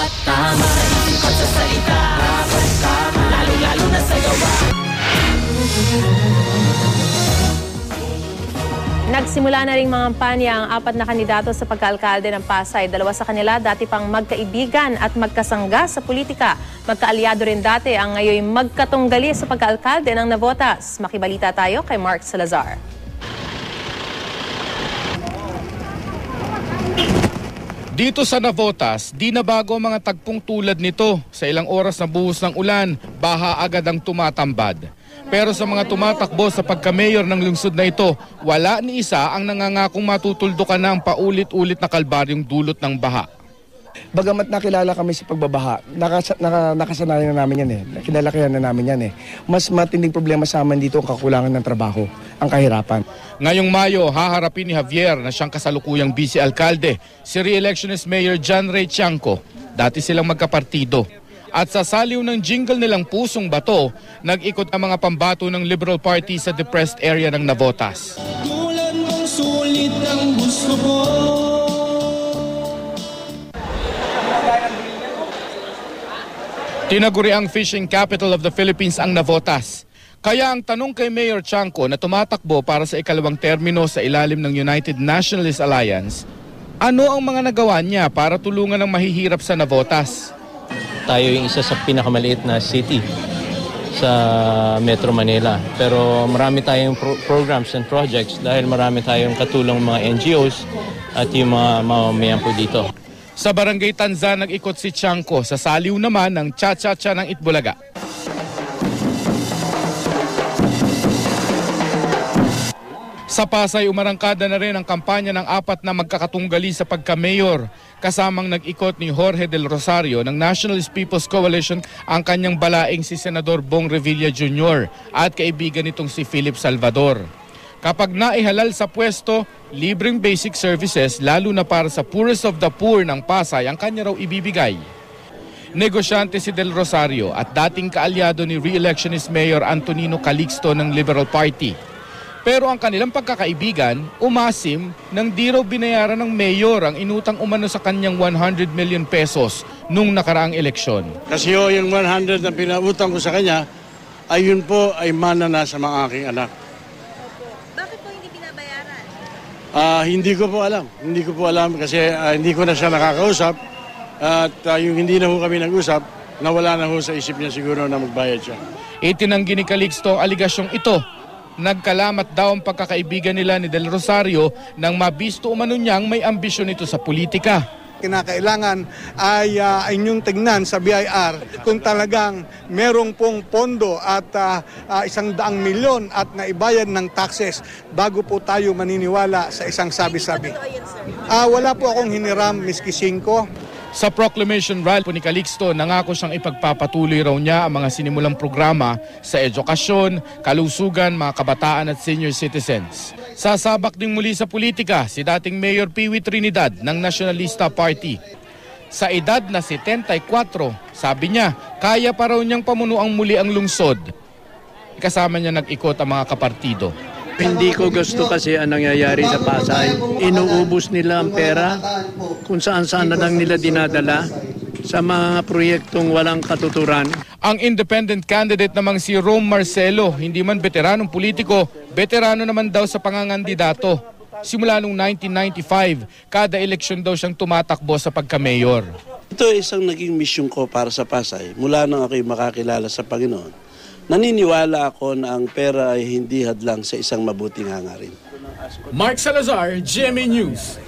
Dapat tama Isip sa salita Dapat tama Lalo-lalo na sa gawa Nagsimula na ring mga kampanya ang apat na kandidato sa pagkaalkalde ng Pasay. Dalawa sa kanila dati pang magkaibigan at magkasangga sa politika. Magkaalyado rin dati ang ngayon magkatunggali sa pagkaalkalde ng Navotas. Makibalita tayo kay Mark Salazar. Dito sa Navotas, di na bago ang mga tagpong tulad nito. Sa ilang oras na buhos ng ulan, baha agad ang tumatambad. Pero sa mga tumatakbo sa pagka-mayor ng lungsod na ito, wala ni isa ang nangangakong matutuldukan na ang paulit-ulit na kalbaryong dulot ng baha. Bagamat nakilala kami sa pagbabaha, nakas, naka, nakasanayan na namin yan eh. Nakilala kaya na namin yan eh. Mas matinding problema sa amin dito ang kakulangan ng trabaho, ang kahirapan. Ngayong Mayo, haharapin ni Javier na siyang kasalukuyang vice-alkalde, si re-electionist Mayor John Ray Tiangco. Dati silang magkapartido. At sa saliw ng jingle nilang Pusong Bato, nag-ikot ang mga pambato ng Liberal Party sa depressed area ng Navotas. Tulad mong sulit ang gusto ko Tinaguri ang fishing capital of the Philippines ang Navotas. Kaya ang tanong kay Mayor Chanco na tumatakbo para sa ikalawang termino sa ilalim ng United Nationalist Alliance, ano ang mga nagawa niya para tulungan ang mahihirap sa Navotas? tayo yung isa sa pinakamaliit na city sa Metro Manila. Pero marami tayong pro- programs and projects dahil marami tayong katulong mga NGOs at yung mga mamamayan po dito. Sa Barangay Tanza nag-ikot si Chanco sa saliw naman ng Cha-Cha-Cha ng Itbulaga. Sa Pasay, umarangkada na rin ang kampanya ng apat na magkakatunggali sa pagka-mayor. Kasamang nag-ikot ni Jorge del Rosario ng Nationalist People's Coalition ang kanyang balaing si Senador Bong Revilla Jr. at kaibigan nitong si Philip Salvador. Kapag naihalal sa pwesto, libreng basic services lalo na para sa poorest of the poor ng Pasay ang kanya raw ibibigay. Negosyante si Del Rosario at dating kaalyado ni re-electionist Mayor Antonino Calixto ng Liberal Party. Pero ang kanilang pagkakaibigan, umasim nang di raw binayaran ng mayor ang inutang umano sa kanyang 100 million pesos nung nakaraang eleksyon. Kasi yung 100 na pinautang ko sa kanya, ayun po ay mana na sa mga aking anak. Bakit po hindi binabayaran? Ah, hindi ko po alam. Hindi ko po alam kasi ah, hindi ko na siya nakakausap. At ah, yung hindi na ho kami nag-usap, nawala na ho sa isip niya siguro na magbayad siya. Itinanggi ni Calixto ang aligasyong ito. Nagkalamat daw ang pagkakaibigan nila ni Del Rosario nang mabisto umano niyang may ambisyon ito sa politika. Kinakailangan ay uh, inyong tignan sa BIR kung talagang merong pong pondo at ah, ah, isang daang milyon at naibayad ng taxes bago po tayo maniniwala sa isang sabi-sabi. Ah, wala po akong hiniram, Miski 5. Sa proclamation rally po ni Calixto, nangako siyang ipagpapatuloy raw niya ang mga sinimulang programa sa edukasyon, kalusugan, mga kabataan at senior citizens. Sasabak din muli sa politika si dating Mayor Piwi Trinidad ng Nationalista Party. Sa edad na 74, sabi niya, kaya pa raw niyang pamunuang muli ang lungsod. Kasama niya nag-ikot ang mga kapartido. Hindi ko gusto kasi ang nangyayari sa Pasay. Inuubos nila ang pera kung saan saan na lang nila dinadala sa mga proyektong walang katuturan. Ang independent candidate namang si Rome Marcelo, hindi man veteranong politiko, veterano naman daw sa pangangandidato. Simula noong 1995, kada eleksyon daw siyang tumatakbo sa pagka-mayor. Ito ay isang naging mission ko para sa Pasay. Mula nang ako'y makakilala sa Panginoon, naniniwala ako na ang pera ay hindi hadlang sa isang mabuting hangarin. Mark Salazar, GMA News.